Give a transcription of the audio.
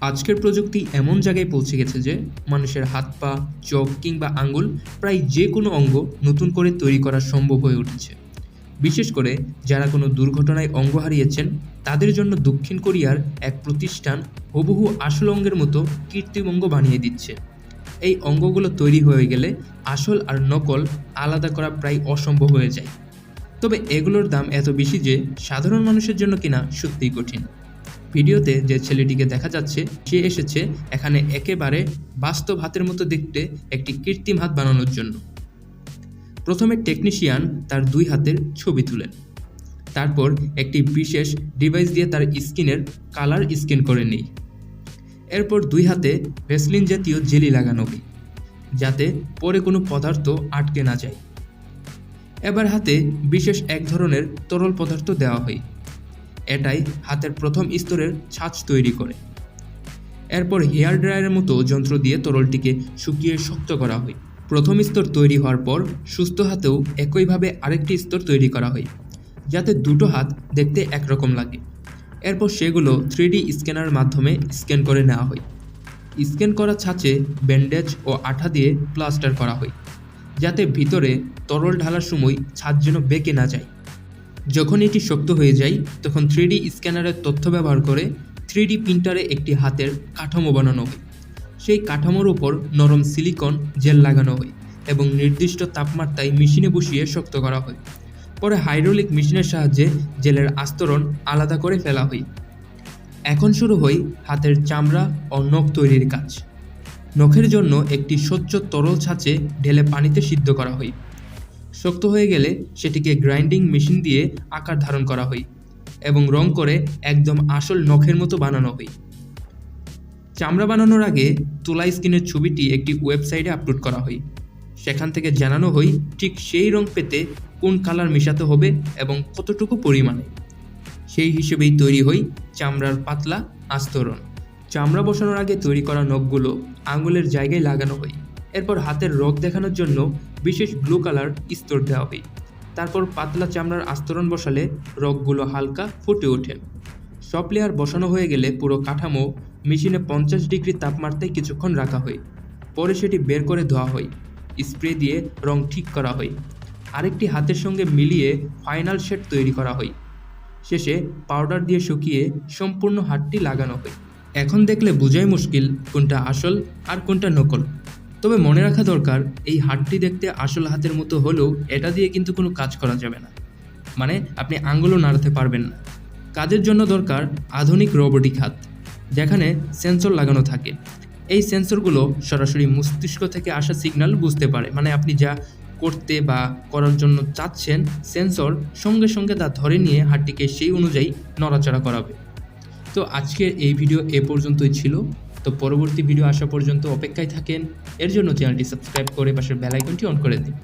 আজকের প্রযুক্তি এমন জায়গায় পৌঁছে গেছে যে মানুষের হাত পা, চোখ কিংবা আঙ্গুল প্রায় যে কোনো অঙ্গ নতুন করে তৈরি করা সম্ভব হয়ে উঠেছে। বিশেষ করে যারা কোনো দুর্ঘটনায় অঙ্গ হারিয়েছেন, তাদের জন্য দক্ষিণ কোরিয়ার এক প্রতিষ্ঠান হুবহু আসল অঙ্গের মতো কৃত্রিম অঙ্গ বানিয়ে দিচ্ছে। এই অঙ্গগুলো তৈরি হয়ে গেলে আসল আর নকল আলাদা করা প্রায় অসম্ভব হয়ে যায়। তবে এগুলোর দাম এত বেশি যে সাধারণ মানুষের জন্য কিনা সত্যিই কঠিন। ভিডিওতে যে ছেলেটিকে দেখা যাচ্ছে, সে এসেছে এখানে একেবারে বাস্তব হাতের মতো দেখতে একটি কৃত্রিম হাত বানানোর জন্য। প্রথমে টেকনিশিয়ান তার দুই হাতের ছবি তুলেন। তারপর একটি বিশেষ ডিভাইস দিয়ে তার স্কিনের কালার স্ক্যান করে নেই। এরপর দুই হাতে ভেসলিন জাতীয় জেলি লাগানো হয় যাতে পরে কোনো পদার্থ আটকে না যায়। এবার হাতে বিশেষ এক ধরনের তরল পদার্থ দেওয়া হয়। এটাই হাতের প্রথম স্তরের ছাঁচ তৈরি করে। এরপর হেয়ার ড্রায়ারের মতো যন্ত্র দিয়ে তরলটিকে শুকিয়ে শক্ত করা হয়। প্রথম স্তর তৈরি হওয়ার পর সুস্থ হাতেও একইভাবে আরেকটি স্তর তৈরি করা হয়, যাতে দুটো হাত দেখতে একরকম লাগে। এরপর সেগুলো থ্রিডি স্ক্যানার মাধ্যমে স্ক্যান করে নেওয়া হয়। স্ক্যান করা ছাঁচে ব্যান্ডেজ ও আঠা দিয়ে প্লাস্টার করা হয়, যাতে ভিতরে তরল ঢালার সময় ছাদ যেন বেঁকে না যায়। যখন এটি শক্ত হয়ে যায়, তখন থ্রিডি স্ক্যানারের তথ্য ব্যবহার করে থ্রিডি প্রিন্টারে একটি হাতের কাঠামো বানানো হয়। সেই কাঠামোর ওপর নরম সিলিকন জেল লাগানো হয় এবং নির্দিষ্ট তাপমাত্রায় মেশিনে বসিয়ে শক্ত করা হয়। পরে হাইড্রোলিক মেশিনের সাহায্যে জেলের আস্তরণ আলাদা করে ফেলা হয়। এখন শুরু হয় হাতের চামড়া ও নখ তৈরির কাজ। নখের জন্য একটি স্বচ্ছ তরল ছাঁচে ঢেলে পানিতে সিদ্ধ করা হয়। শক্ত হয়ে গেলে সেটিকে গ্রাইন্ডিং মেশিন দিয়ে আকার ধারণ করা হয় এবং রং করে একদম আসল নখের মতো বানানো হয়। চামড়া বানানোর আগে তোলা স্কিনের ছবিটি একটি ওয়েবসাইটে আপলোড করা হয়। সেখান থেকে জানানো হয় ঠিক সেই রং পেতে কোন কালার মেশাতে হবে এবং কতটুকু পরিমাণে। সেই হিসেবেই তৈরি হয় চামড়ার পাতলা আস্তরণ। চামড়া বসানোর আগে তৈরি করা নখগুলো আঙুলের জায়গায় লাগানো হয়। এরপর হাতের রগ দেখানোর জন্য বিশেষ ব্লু কালার স্তর দেওয়া হয় তারপর পাতলা চামড়ার আস্তরণ বসালে রগগুলো হালকা ফুটে ওঠে। সব লেয়ার বসানো হয়ে গেলে পুরো কাঠামো মেশিনে পঞ্চাশ ডিগ্রি তাপমাত্রায় কিছুক্ষণ রাখা হয়। পরে সেটি বের করে ধোয়া হয়। স্প্রে দিয়ে রং ঠিক করা হয়। আরেকটি হাতের সঙ্গে মিলিয়ে ফাইনাল শেড তৈরি করা হয়। শেষে পাউডার দিয়ে শুকিয়ে সম্পূর্ণ হাতটি লাগানো হয়। এখন দেখলে বোঝাই মুশকিল কোনটা আসল আর কোনটা নকল। তবে মনে রাখা দরকার, এই হাতটি দেখতে আসল হাতের মতো হলেও এটা দিয়ে কিন্তু কোনো কাজ করা যাবে না। মানে আপনি আঙ্গুলও নাড়াতে পারবেন না। কাজের জন্য দরকার আধুনিক রোবোটিক হাত, যেখানে সেন্সর লাগানো থাকে। এই সেন্সরগুলো সরাসরি মস্তিষ্ক থেকে আসা সিগন্যাল বুঝতে পারে। মানে আপনি যা করতে বা করার জন্য চাচ্ছেন, সেন্সর সঙ্গে সঙ্গে তা ধরে নিয়ে হাতটিকে সেই অনুযায়ী নড়াচড়া করাবে। তো আজকের এই ভিডিও এ পর্যন্তই ছিল। তো পরবর্তী ভিডিও আসা পর্যন্ত অপেক্ষায় থাকেন। এর জন্য চ্যানেলটি সাবস্ক্রাইব করে পাশের বেলাইকনটি অন করে দিন।